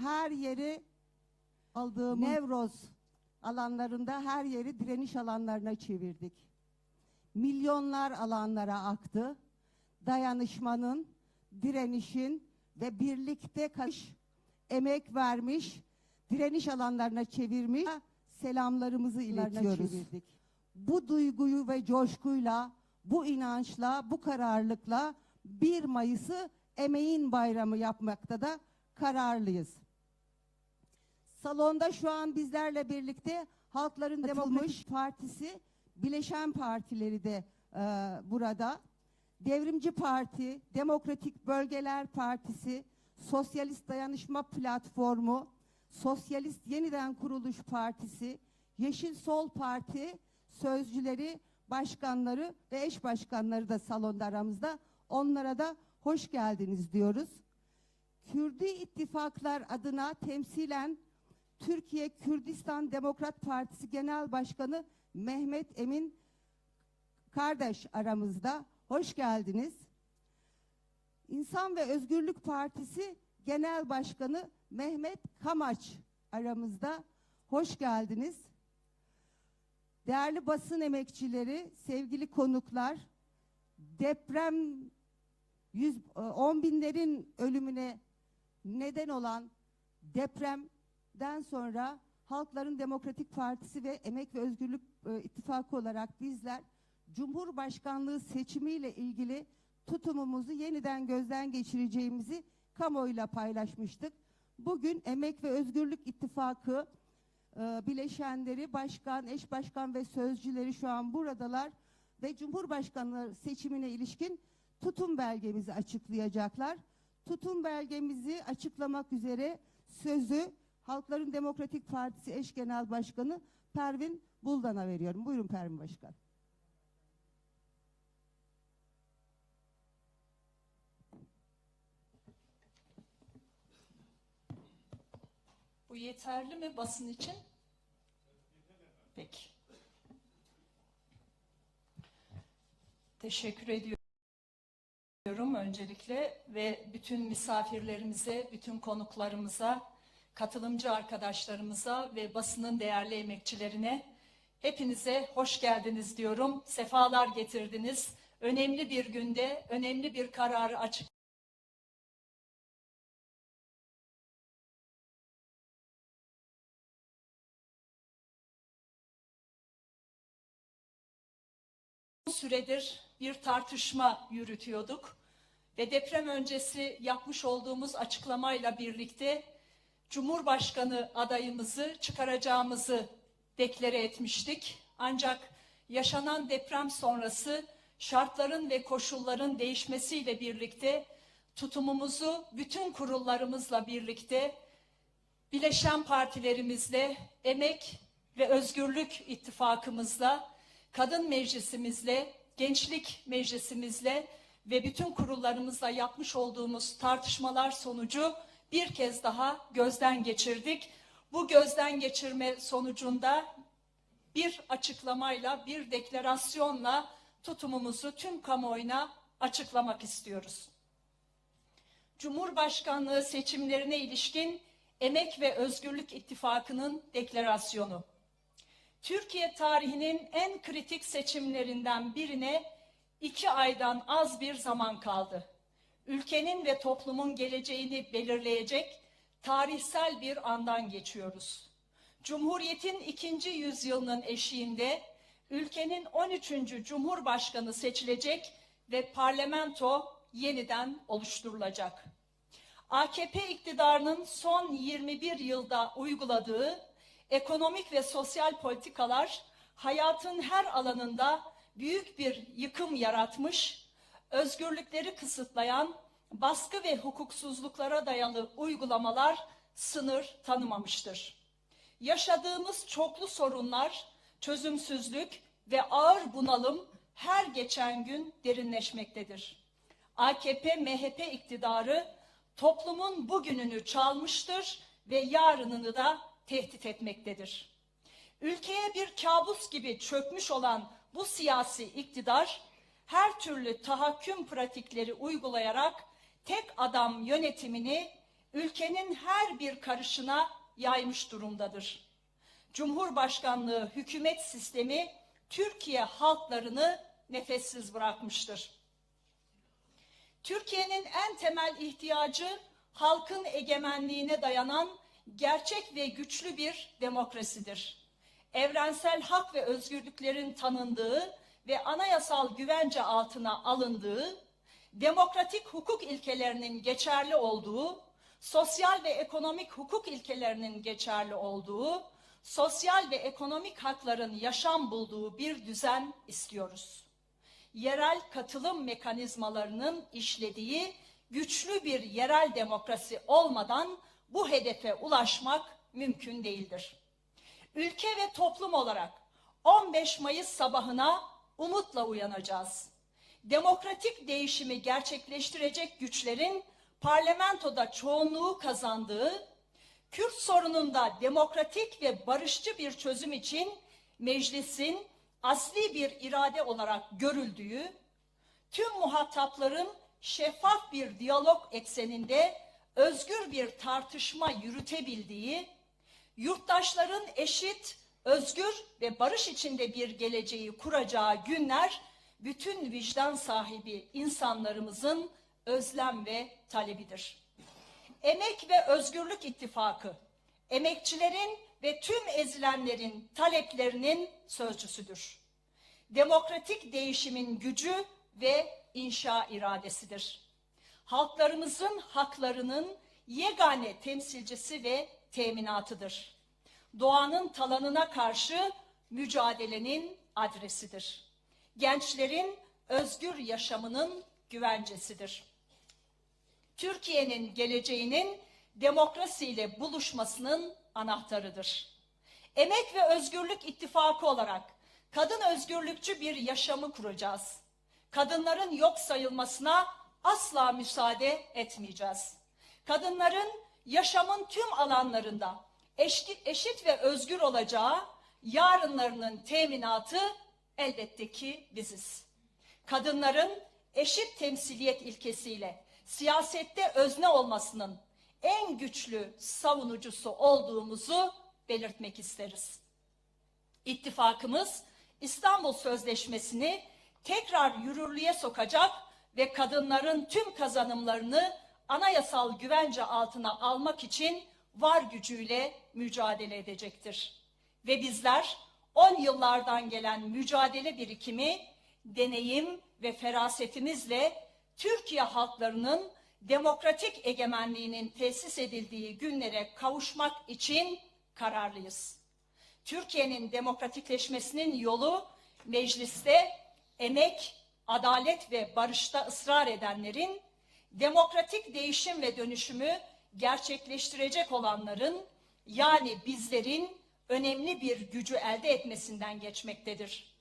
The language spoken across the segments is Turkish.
her yeri aldığımız Nevroz alanlarında her yeri direniş alanlarına çevirdik. Milyonlar alanlara aktı. Dayanışmanın, direnişin ve birlikte kalış, emek vermiş, direniş alanlarına çevirmiş selamlarımızı iletiyoruz. Bu duyguyu ve coşkuyla, bu inançla, bu kararlılıkla 1 Mayıs'ı emeğin bayramı yapmakta da kararlıyız. Salonda şu an bizlerle birlikte Halkların Demokratik Partisi, bileşen partileri de e, burada. Devrimci Parti, Demokratik Bölgeler Partisi, Sosyalist Dayanışma Platformu, Sosyalist Yeniden Kuruluş Partisi, Yeşil Sol Parti sözcüleri, başkanları ve eş başkanları da salonda aramızda. Onlara da hoş geldiniz diyoruz. Kürdi ittifaklar adına temsilen Türkiye Kürdistan Demokrat Partisi Genel Başkanı Mehmet Emin kardeş aramızda. Hoş geldiniz. İnsan ve Özgürlük Partisi Genel Başkanı Mehmet Kamaç aramızda. Hoş geldiniz. Değerli basın emekçileri, sevgili konuklar, deprem yüz, e, on binlerin ölümüne neden olan depremden sonra Halkların Demokratik Partisi ve Emek ve Özgürlük e, İttifakı olarak bizler Cumhurbaşkanlığı seçimiyle ilgili tutumumuzu yeniden gözden geçireceğimizi kamuoyuyla paylaşmıştık. Bugün Emek ve Özgürlük İttifakı e, bileşenleri, başkan, eş başkan ve sözcüleri şu an buradalar ve Cumhurbaşkanlığı seçimine ilişkin tutum belgemizi açıklayacaklar. Tutum belgemizi açıklamak üzere sözü Halkların Demokratik Partisi eş genel başkanı Pervin Buldan'a veriyorum. Buyurun Pervin Başkan. Bu yeterli mi basın için? Peki. Teşekkür ediyorum öncelikle ve bütün misafirlerimize, bütün konuklarımıza, katılımcı arkadaşlarımıza ve basının değerli emekçilerine hepinize hoş geldiniz diyorum. Sefalar getirdiniz. Önemli bir günde, önemli bir kararı açık süredir bir tartışma yürütüyorduk ve deprem öncesi yapmış olduğumuz açıklamayla birlikte Cumhurbaşkanı adayımızı çıkaracağımızı deklare etmiştik. Ancak yaşanan deprem sonrası şartların ve koşulların değişmesiyle birlikte tutumumuzu bütün kurullarımızla birlikte bileşen partilerimizle, emek ve özgürlük ittifakımızla kadın meclisimizle, gençlik meclisimizle ve bütün kurullarımızla yapmış olduğumuz tartışmalar sonucu bir kez daha gözden geçirdik. Bu gözden geçirme sonucunda bir açıklamayla, bir deklarasyonla tutumumuzu tüm kamuoyuna açıklamak istiyoruz. Cumhurbaşkanlığı seçimlerine ilişkin Emek ve Özgürlük İttifakı'nın deklarasyonu. Türkiye tarihinin en kritik seçimlerinden birine iki aydan az bir zaman kaldı. Ülkenin ve toplumun geleceğini belirleyecek tarihsel bir andan geçiyoruz. Cumhuriyetin ikinci yüzyılının eşiğinde ülkenin 13. Cumhurbaşkanı seçilecek ve parlamento yeniden oluşturulacak. AKP iktidarının son 21 yılda uyguladığı ekonomik ve sosyal politikalar hayatın her alanında büyük bir yıkım yaratmış, özgürlükleri kısıtlayan baskı ve hukuksuzluklara dayalı uygulamalar sınır tanımamıştır. Yaşadığımız çoklu sorunlar, çözümsüzlük ve ağır bunalım her geçen gün derinleşmektedir. AKP-MHP iktidarı toplumun bugününü çalmıştır ve yarınını da tehdit etmektedir. Ülkeye bir kabus gibi çökmüş olan bu siyasi iktidar her türlü tahakküm pratikleri uygulayarak tek adam yönetimini ülkenin her bir karışına yaymış durumdadır. Cumhurbaşkanlığı hükümet sistemi Türkiye halklarını nefessiz bırakmıştır. Türkiye'nin en temel ihtiyacı halkın egemenliğine dayanan gerçek ve güçlü bir demokrasidir. Evrensel hak ve özgürlüklerin tanındığı ve anayasal güvence altına alındığı, demokratik hukuk ilkelerinin geçerli olduğu, sosyal ve ekonomik hukuk ilkelerinin geçerli olduğu, sosyal ve ekonomik hakların yaşam bulduğu bir düzen istiyoruz yerel katılım mekanizmalarının işlediği güçlü bir yerel demokrasi olmadan bu hedefe ulaşmak mümkün değildir. Ülke ve toplum olarak 15 Mayıs sabahına umutla uyanacağız. Demokratik değişimi gerçekleştirecek güçlerin parlamentoda çoğunluğu kazandığı, Kürt sorununda demokratik ve barışçı bir çözüm için meclisin asli bir irade olarak görüldüğü, tüm muhatapların şeffaf bir diyalog ekseninde özgür bir tartışma yürütebildiği, yurttaşların eşit, özgür ve barış içinde bir geleceği kuracağı günler bütün vicdan sahibi insanlarımızın özlem ve talebidir. Emek ve Özgürlük İttifakı, emekçilerin ve tüm ezilenlerin taleplerinin sözcüsüdür. Demokratik değişimin gücü ve inşa iradesidir. Halklarımızın haklarının yegane temsilcisi ve teminatıdır. Doğanın talanına karşı mücadelenin adresidir. Gençlerin özgür yaşamının güvencesidir. Türkiye'nin geleceğinin demokrasiyle buluşmasının anahtarıdır. Emek ve Özgürlük İttifakı olarak kadın özgürlükçü bir yaşamı kuracağız. Kadınların yok sayılmasına asla müsaade etmeyeceğiz. Kadınların yaşamın tüm alanlarında eşit, eşit ve özgür olacağı yarınlarının teminatı elbette ki biziz. Kadınların eşit temsiliyet ilkesiyle siyasette özne olmasının en güçlü savunucusu olduğumuzu belirtmek isteriz. İttifakımız İstanbul Sözleşmesi'ni tekrar yürürlüğe sokacak ve kadınların tüm kazanımlarını anayasal güvence altına almak için var gücüyle mücadele edecektir. Ve bizler 10 yıllardan gelen mücadele birikimi, deneyim ve ferasetimizle Türkiye halklarının demokratik egemenliğinin tesis edildiği günlere kavuşmak için kararlıyız. Türkiye'nin demokratikleşmesinin yolu mecliste emek, adalet ve barışta ısrar edenlerin, demokratik değişim ve dönüşümü gerçekleştirecek olanların yani bizlerin önemli bir gücü elde etmesinden geçmektedir.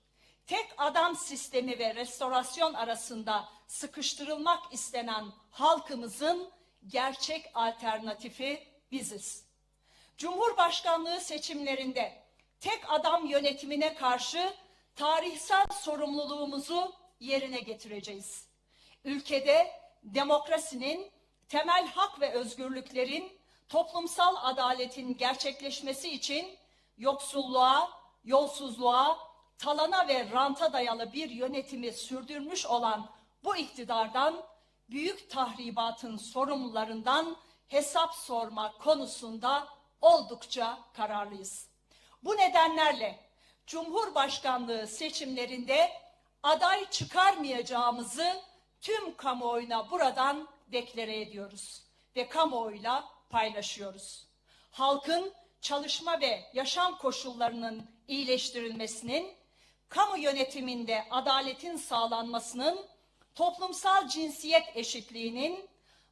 Tek adam sistemi ve restorasyon arasında sıkıştırılmak istenen halkımızın gerçek alternatifi biziz. Cumhurbaşkanlığı seçimlerinde tek adam yönetimine karşı tarihsel sorumluluğumuzu yerine getireceğiz. Ülkede demokrasinin, temel hak ve özgürlüklerin, toplumsal adaletin gerçekleşmesi için yoksulluğa, yolsuzluğa, talana ve ranta dayalı bir yönetimi sürdürmüş olan bu iktidardan büyük tahribatın sorumlularından hesap sorma konusunda oldukça kararlıyız. Bu nedenlerle Cumhurbaşkanlığı seçimlerinde aday çıkarmayacağımızı tüm kamuoyuna buradan deklare ediyoruz ve kamuoyuyla paylaşıyoruz. Halkın çalışma ve yaşam koşullarının iyileştirilmesinin, kamu yönetiminde adaletin sağlanmasının, toplumsal cinsiyet eşitliğinin,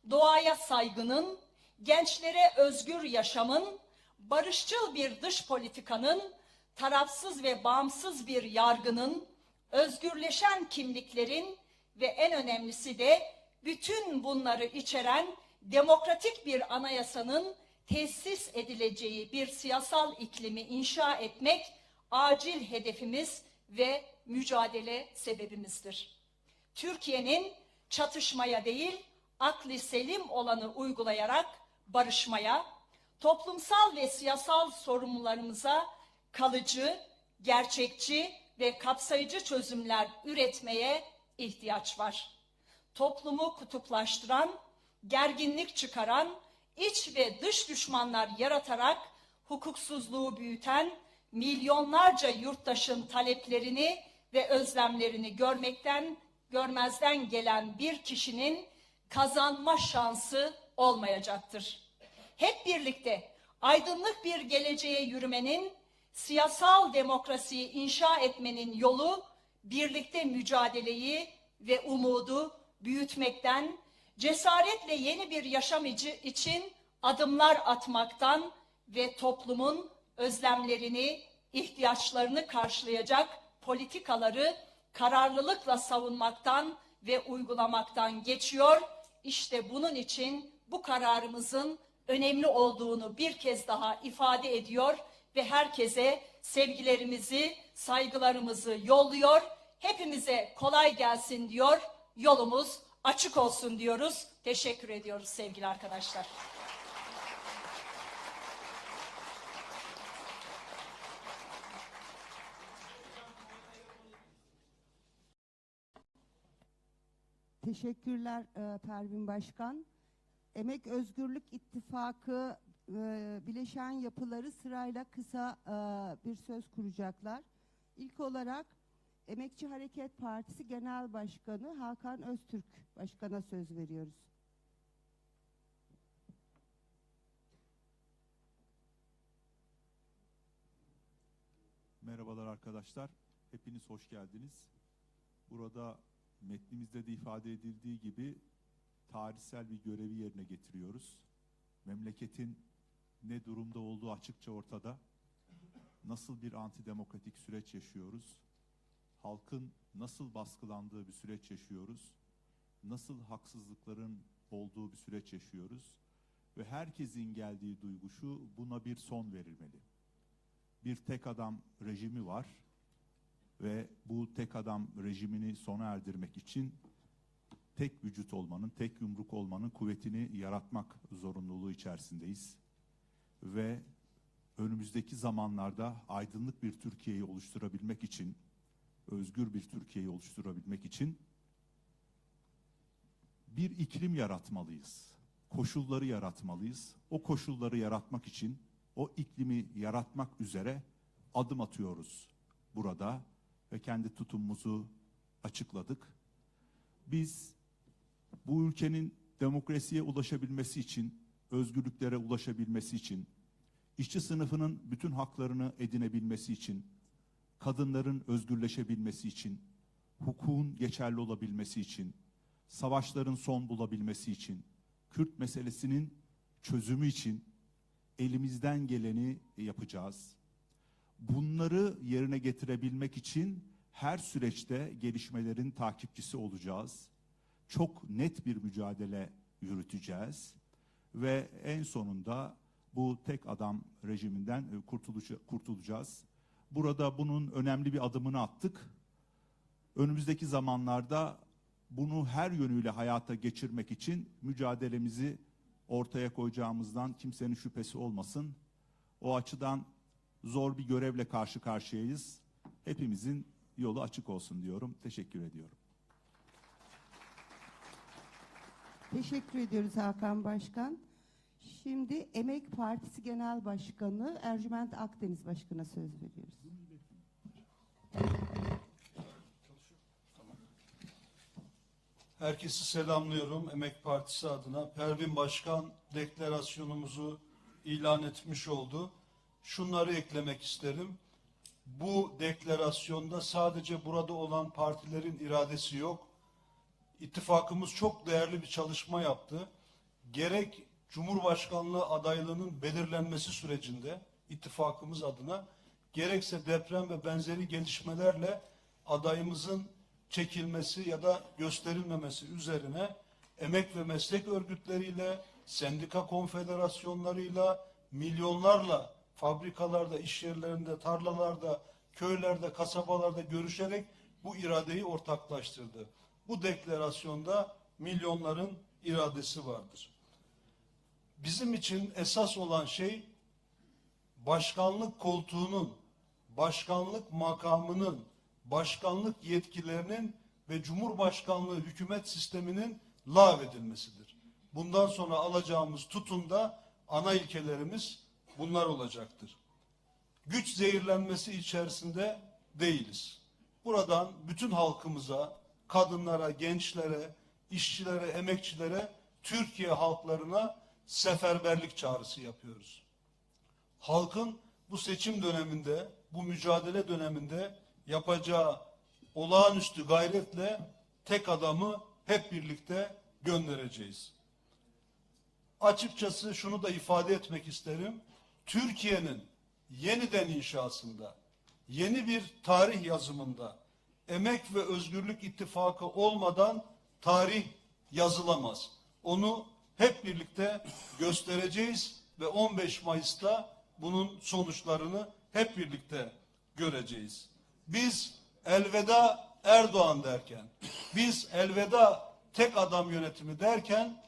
doğaya saygının, gençlere özgür yaşamın, barışçıl bir dış politikanın, tarafsız ve bağımsız bir yargının, özgürleşen kimliklerin ve en önemlisi de bütün bunları içeren demokratik bir anayasanın tesis edileceği bir siyasal iklimi inşa etmek acil hedefimiz ve mücadele sebebimizdir. Türkiye'nin çatışmaya değil, akli selim olanı uygulayarak barışmaya, toplumsal ve siyasal sorunlarımıza kalıcı, gerçekçi ve kapsayıcı çözümler üretmeye ihtiyaç var. Toplumu kutuplaştıran, gerginlik çıkaran, iç ve dış düşmanlar yaratarak hukuksuzluğu büyüten milyonlarca yurttaşın taleplerini ve özlemlerini görmekten görmezden gelen bir kişinin kazanma şansı olmayacaktır. Hep birlikte aydınlık bir geleceğe yürümenin, siyasal demokrasiyi inşa etmenin yolu birlikte mücadeleyi ve umudu büyütmekten, cesaretle yeni bir yaşam içi- için adımlar atmaktan ve toplumun özlemlerini, ihtiyaçlarını karşılayacak politikaları kararlılıkla savunmaktan ve uygulamaktan geçiyor. İşte bunun için bu kararımızın önemli olduğunu bir kez daha ifade ediyor ve herkese sevgilerimizi, saygılarımızı yolluyor. Hepimize kolay gelsin diyor. Yolumuz açık olsun diyoruz. Teşekkür ediyoruz sevgili arkadaşlar. Teşekkürler e, Pervin Başkan. Emek Özgürlük İttifakı e, bileşen yapıları sırayla kısa e, bir söz kuracaklar. İlk olarak Emekçi Hareket Partisi Genel Başkanı Hakan Öztürk Başkan'a söz veriyoruz. Merhabalar arkadaşlar. Hepiniz hoş geldiniz. Burada metnimizde de ifade edildiği gibi tarihsel bir görevi yerine getiriyoruz. Memleketin ne durumda olduğu açıkça ortada. Nasıl bir antidemokratik süreç yaşıyoruz? Halkın nasıl baskılandığı bir süreç yaşıyoruz? Nasıl haksızlıkların olduğu bir süreç yaşıyoruz? Ve herkesin geldiği duygu şu, buna bir son verilmeli bir tek adam rejimi var ve bu tek adam rejimini sona erdirmek için tek vücut olmanın, tek yumruk olmanın kuvvetini yaratmak zorunluluğu içerisindeyiz. Ve önümüzdeki zamanlarda aydınlık bir Türkiye'yi oluşturabilmek için, özgür bir Türkiye'yi oluşturabilmek için bir iklim yaratmalıyız. Koşulları yaratmalıyız. O koşulları yaratmak için o iklimi yaratmak üzere adım atıyoruz burada ve kendi tutumumuzu açıkladık. Biz bu ülkenin demokrasiye ulaşabilmesi için, özgürlüklere ulaşabilmesi için, işçi sınıfının bütün haklarını edinebilmesi için, kadınların özgürleşebilmesi için, hukukun geçerli olabilmesi için, savaşların son bulabilmesi için, Kürt meselesinin çözümü için elimizden geleni yapacağız. Bunları yerine getirebilmek için her süreçte gelişmelerin takipçisi olacağız. Çok net bir mücadele yürüteceğiz ve en sonunda bu tek adam rejiminden e, kurtulacağız. Burada bunun önemli bir adımını attık. Önümüzdeki zamanlarda bunu her yönüyle hayata geçirmek için mücadelemizi ortaya koyacağımızdan kimsenin şüphesi olmasın. O açıdan zor bir görevle karşı karşıyayız. Hepimizin yolu açık olsun diyorum. Teşekkür ediyorum. Teşekkür ediyoruz Hakan Başkan. Şimdi Emek Partisi Genel Başkanı Ercüment Akdeniz Başkan'a söz veriyoruz. Herkesi selamlıyorum Emek Partisi adına. Pervin Başkan deklarasyonumuzu ilan etmiş oldu. Şunları eklemek isterim. Bu deklarasyonda sadece burada olan partilerin iradesi yok. İttifakımız çok değerli bir çalışma yaptı. Gerek Cumhurbaşkanlığı adaylığının belirlenmesi sürecinde ittifakımız adına gerekse deprem ve benzeri gelişmelerle adayımızın çekilmesi ya da gösterilmemesi üzerine emek ve meslek örgütleriyle, sendika konfederasyonlarıyla, milyonlarla fabrikalarda, iş yerlerinde, tarlalarda, köylerde, kasabalarda görüşerek bu iradeyi ortaklaştırdı. Bu deklarasyonda milyonların iradesi vardır. Bizim için esas olan şey başkanlık koltuğunun, başkanlık makamının, başkanlık yetkilerinin ve Cumhurbaşkanlığı hükümet sisteminin lağvedilmesidir. Bundan sonra alacağımız tutumda ana ilkelerimiz bunlar olacaktır. Güç zehirlenmesi içerisinde değiliz. Buradan bütün halkımıza, kadınlara, gençlere, işçilere, emekçilere, Türkiye halklarına seferberlik çağrısı yapıyoruz halkın bu seçim döneminde, bu mücadele döneminde yapacağı olağanüstü gayretle tek adamı hep birlikte göndereceğiz. Açıkçası şunu da ifade etmek isterim. Türkiye'nin yeniden inşasında, yeni bir tarih yazımında Emek ve Özgürlük İttifakı olmadan tarih yazılamaz. Onu hep birlikte göstereceğiz ve 15 Mayıs'ta bunun sonuçlarını hep birlikte göreceğiz. Biz elveda Erdoğan derken, biz elveda tek adam yönetimi derken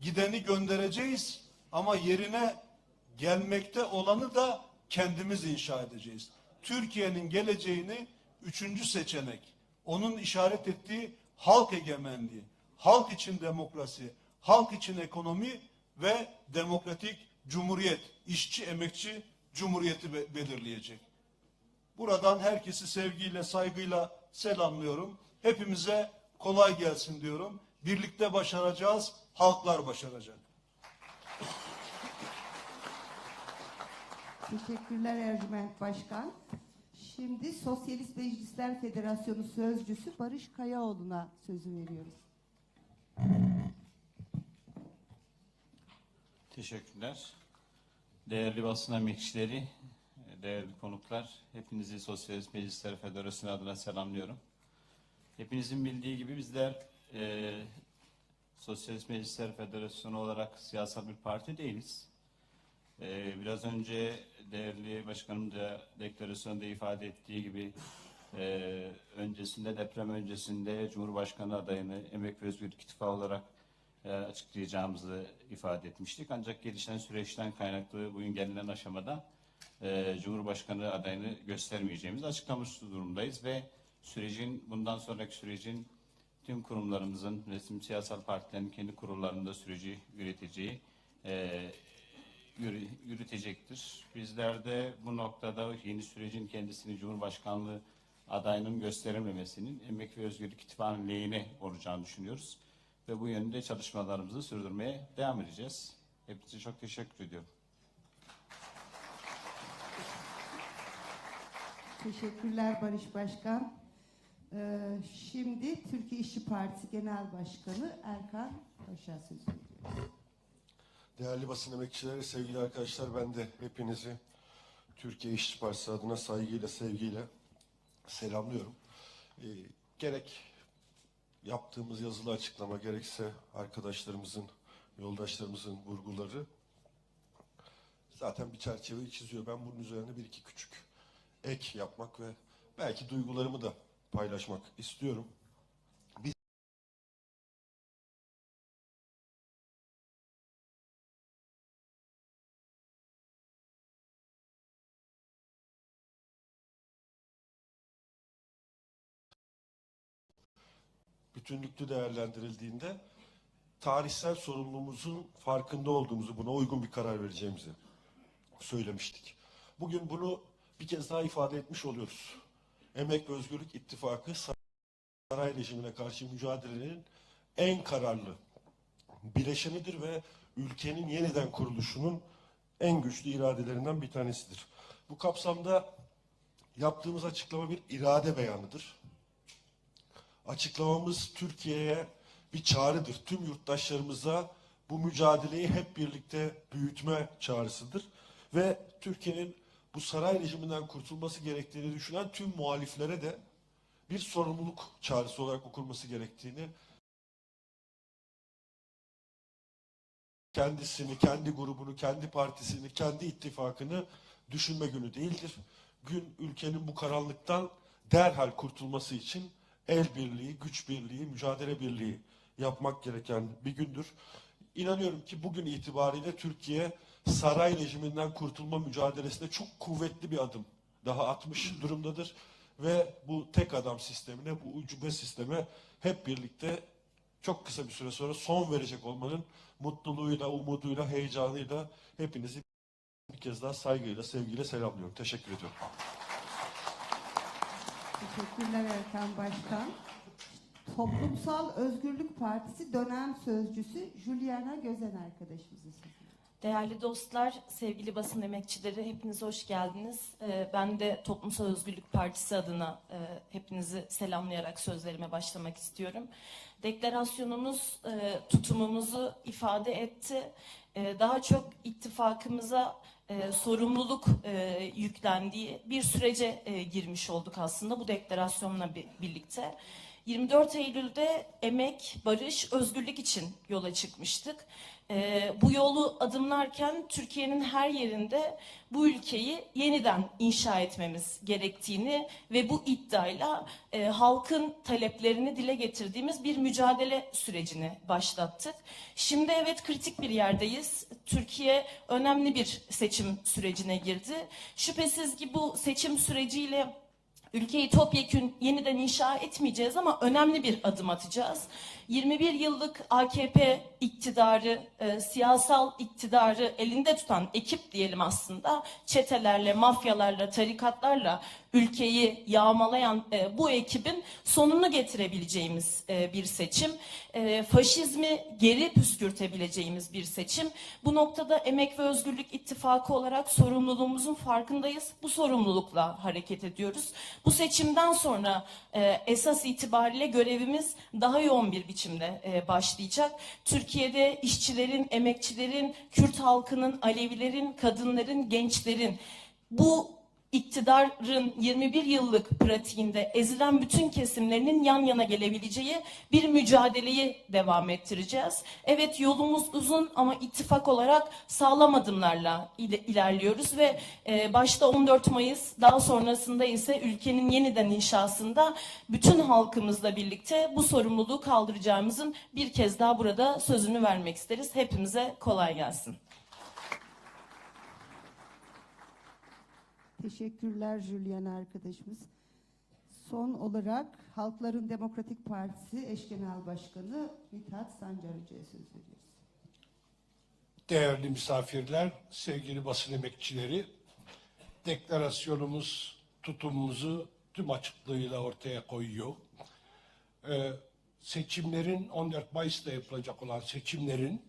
gideni göndereceğiz ama yerine gelmekte olanı da kendimiz inşa edeceğiz. Türkiye'nin geleceğini üçüncü seçenek, onun işaret ettiği halk egemenliği, halk için demokrasi, halk için ekonomi ve demokratik cumhuriyet, işçi emekçi cumhuriyeti be- belirleyecek. Buradan herkesi sevgiyle, saygıyla selamlıyorum. Hepimize kolay gelsin diyorum. Birlikte başaracağız, halklar başaracak. Teşekkürler Ercüment Başkan. Şimdi Sosyalist Meclisler Federasyonu Sözcüsü Barış Kayaoğlu'na sözü veriyoruz. Teşekkürler. Değerli basın emekçileri, değerli konuklar, hepinizi Sosyalist Meclisler Federasyonu adına selamlıyorum. Hepinizin bildiği gibi bizler e, Sosyalist Meclisler Federasyonu olarak siyasal bir parti değiliz. E, biraz önce değerli başkanım da deklarasyonda ifade ettiği gibi e, öncesinde deprem öncesinde Cumhurbaşkanı adayını Emek ve Özgürlük İttifakı olarak açıklayacağımızı ifade etmiştik. Ancak gelişen süreçten kaynaklı bugün gelinen aşamada e, Cumhurbaşkanı adayını göstermeyeceğimizi açıklamış durumdayız ve sürecin bundan sonraki sürecin tüm kurumlarımızın ve tüm siyasal partilerin kendi kurullarında süreci üreteceği e, yürü- yürütecektir. Bizler de bu noktada yeni sürecin kendisini Cumhurbaşkanlığı adayının gösterilmemesinin Emek ve Özgürlük İttifakı'nın lehine olacağını düşünüyoruz. Ve bu yönde çalışmalarımızı sürdürmeye devam edeceğiz. Hepinize çok teşekkür ediyorum. Teşekkürler Barış Başkan. Ee, şimdi Türkiye İşçi Partisi Genel Başkanı Erkan Paşa sözü veriyoruz. Değerli basın emekçileri, sevgili arkadaşlar ben de hepinizi Türkiye İşçi Partisi adına saygıyla, sevgiyle selamlıyorum. Ee, gerek yaptığımız yazılı açıklama gerekse arkadaşlarımızın, yoldaşlarımızın vurguları zaten bir çerçeveyi çiziyor. Ben bunun üzerine bir iki küçük ek yapmak ve belki duygularımı da paylaşmak istiyorum. Bütünlüklü değerlendirildiğinde tarihsel sorumluluğumuzun farkında olduğumuzu, buna uygun bir karar vereceğimizi söylemiştik. Bugün bunu bir kez daha ifade etmiş oluyoruz. Emek ve Özgürlük İttifakı saray rejimine karşı mücadelenin en kararlı bileşenidir ve ülkenin yeniden kuruluşunun en güçlü iradelerinden bir tanesidir. Bu kapsamda yaptığımız açıklama bir irade beyanıdır açıklamamız Türkiye'ye bir çağrıdır. Tüm yurttaşlarımıza bu mücadeleyi hep birlikte büyütme çağrısıdır. Ve Türkiye'nin bu saray rejiminden kurtulması gerektiğini düşünen tüm muhaliflere de bir sorumluluk çağrısı olarak okunması gerektiğini kendisini, kendi grubunu, kendi partisini, kendi ittifakını düşünme günü değildir. Gün ülkenin bu karanlıktan derhal kurtulması için el birliği, güç birliği, mücadele birliği yapmak gereken bir gündür. İnanıyorum ki bugün itibariyle Türkiye saray rejiminden kurtulma mücadelesinde çok kuvvetli bir adım daha atmış durumdadır. Ve bu tek adam sistemine, bu ucube sisteme hep birlikte çok kısa bir süre sonra son verecek olmanın mutluluğuyla, umuduyla, heyecanıyla hepinizi bir kez daha saygıyla, sevgiyle selamlıyorum. Teşekkür ediyorum. Teşekkürler Erkan Başkan. Toplumsal Özgürlük Partisi dönem sözcüsü Juliana Gözen arkadaşımızı. Değerli dostlar, sevgili basın emekçileri hepiniz hoş geldiniz. Ee, Ben de Toplumsal Özgürlük Partisi adına e, hepinizi selamlayarak sözlerime başlamak istiyorum. Deklarasyonumuz e, tutumumuzu ifade etti. E, Daha çok ittifakımıza e, sorumluluk e, yüklendiği bir sürece e, girmiş olduk aslında bu deklarasyonla bi- birlikte. 24 Eylül'de emek, barış, özgürlük için yola çıkmıştık. Ee, bu yolu adımlarken Türkiye'nin her yerinde bu ülkeyi yeniden inşa etmemiz gerektiğini ve bu iddiayla e, halkın taleplerini dile getirdiğimiz bir mücadele sürecini başlattık. Şimdi evet kritik bir yerdeyiz. Türkiye önemli bir seçim sürecine girdi. Şüphesiz ki bu seçim süreciyle Ülkeyi topyekün yeniden inşa etmeyeceğiz ama önemli bir adım atacağız. 21 yıllık AKP iktidarı, e, siyasal iktidarı elinde tutan ekip diyelim aslında çetelerle, mafyalarla, tarikatlarla ülkeyi yağmalayan e, bu ekibin sonunu getirebileceğimiz e, bir seçim. E, faşizmi geri püskürtebileceğimiz bir seçim. Bu noktada Emek ve Özgürlük İttifakı olarak sorumluluğumuzun farkındayız. Bu sorumlulukla hareket ediyoruz. Bu seçimden sonra e, esas itibariyle görevimiz daha yoğun bir biçimde e, başlayacak. Türkiye'de işçilerin, emekçilerin, Kürt halkının, Alevilerin, kadınların, gençlerin bu iktidarın 21 yıllık pratiğinde ezilen bütün kesimlerinin yan yana gelebileceği bir mücadeleyi devam ettireceğiz. Evet yolumuz uzun ama ittifak olarak sağlam adımlarla ile- ilerliyoruz ve e, başta 14 Mayıs daha sonrasında ise ülkenin yeniden inşasında bütün halkımızla birlikte bu sorumluluğu kaldıracağımızın bir kez daha burada sözünü vermek isteriz. Hepimize kolay gelsin. Teşekkürler Juliana arkadaşımız. Son olarak Halkların Demokratik Partisi eş genel başkanı Mithat Sancar Hoca'ya söz veriyoruz. Değerli misafirler, sevgili basın emekçileri, deklarasyonumuz tutumumuzu tüm açıklığıyla ortaya koyuyor. Ee, seçimlerin 14 Mayıs'ta yapılacak olan seçimlerin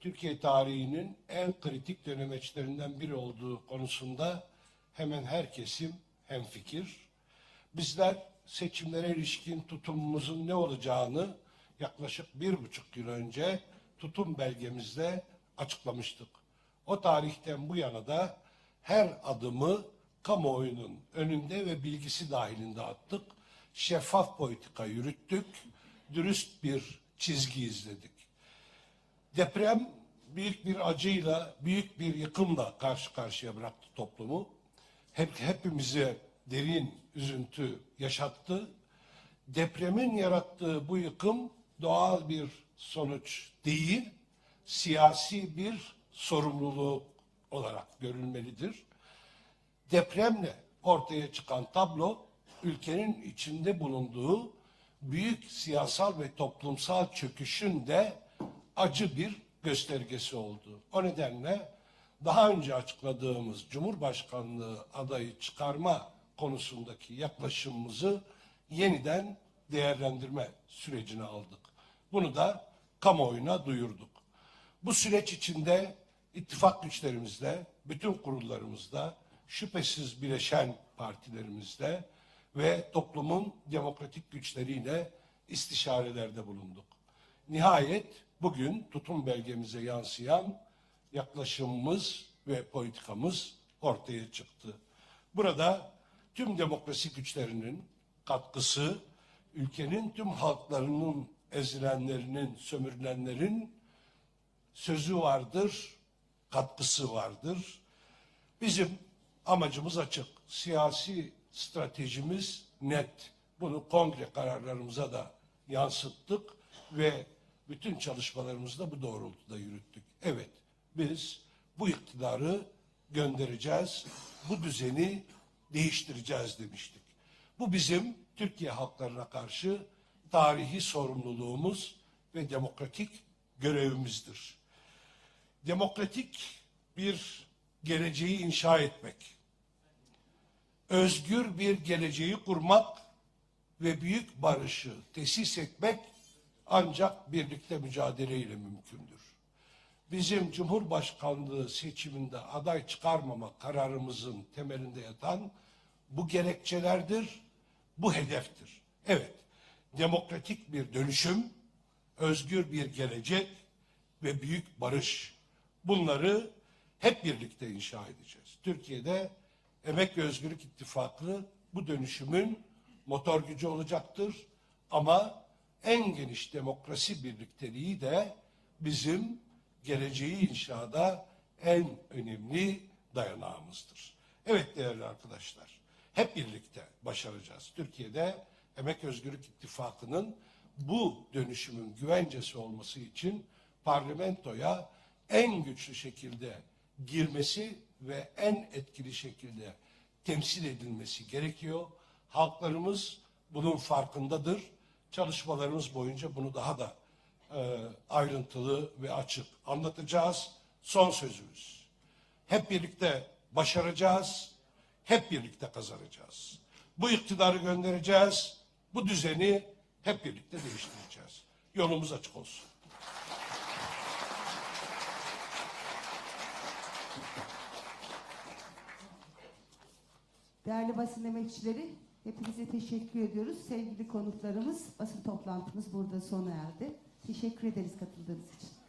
Türkiye tarihinin en kritik dönemeçlerinden biri olduğu konusunda hemen her kesim hemfikir. Bizler seçimlere ilişkin tutumumuzun ne olacağını yaklaşık bir buçuk yıl önce tutum belgemizde açıklamıştık. O tarihten bu yana da her adımı kamuoyunun önünde ve bilgisi dahilinde attık. Şeffaf politika yürüttük, dürüst bir çizgi izledik. Deprem büyük bir acıyla, büyük bir yıkımla karşı karşıya bıraktı toplumu. Hep, hepimize derin üzüntü yaşattı. Depremin yarattığı bu yıkım doğal bir sonuç değil, siyasi bir sorumluluk olarak görülmelidir. Depremle ortaya çıkan tablo ülkenin içinde bulunduğu büyük siyasal ve toplumsal çöküşün de acı bir göstergesi oldu. O nedenle daha önce açıkladığımız Cumhurbaşkanlığı adayı çıkarma konusundaki yaklaşımımızı yeniden değerlendirme sürecine aldık. Bunu da kamuoyuna duyurduk. Bu süreç içinde ittifak güçlerimizle, bütün kurullarımızda, şüphesiz bileşen partilerimizle ve toplumun demokratik güçleriyle istişarelerde bulunduk. Nihayet bugün tutum belgemize yansıyan yaklaşımımız ve politikamız ortaya çıktı. Burada tüm demokrasi güçlerinin katkısı, ülkenin tüm halklarının ezilenlerinin, sömürülenlerin sözü vardır, katkısı vardır. Bizim amacımız açık. Siyasi stratejimiz net. Bunu kongre kararlarımıza da yansıttık ve bütün çalışmalarımızı da bu doğrultuda yürüttük. Evet, biz bu iktidarı göndereceğiz, bu düzeni değiştireceğiz demiştik. Bu bizim Türkiye halklarına karşı tarihi sorumluluğumuz ve demokratik görevimizdir. Demokratik bir geleceği inşa etmek, özgür bir geleceği kurmak ve büyük barışı tesis etmek ancak birlikte mücadeleyle mümkündür. Bizim Cumhurbaşkanlığı seçiminde aday çıkarmama kararımızın temelinde yatan bu gerekçelerdir, bu hedeftir. Evet, demokratik bir dönüşüm, özgür bir gelecek ve büyük barış. Bunları hep birlikte inşa edeceğiz. Türkiye'de Emek ve Özgürlük İttifakı bu dönüşümün motor gücü olacaktır. Ama en geniş demokrasi birlikteliği de bizim geleceği inşada en önemli dayanağımızdır. Evet değerli arkadaşlar, hep birlikte başaracağız. Türkiye'de Emek Özgürlük İttifakı'nın bu dönüşümün güvencesi olması için parlamentoya en güçlü şekilde girmesi ve en etkili şekilde temsil edilmesi gerekiyor. Halklarımız bunun farkındadır. Çalışmalarımız boyunca bunu daha da e, ayrıntılı ve açık anlatacağız. Son sözümüz. Hep birlikte başaracağız. Hep birlikte kazanacağız. Bu iktidarı göndereceğiz. Bu düzeni hep birlikte değiştireceğiz. Yolumuz açık olsun. Değerli basın emekçileri, hepinize teşekkür ediyoruz. Sevgili konuklarımız, basın toplantımız burada sona erdi. Teşekkür ederiz katıldığınız için.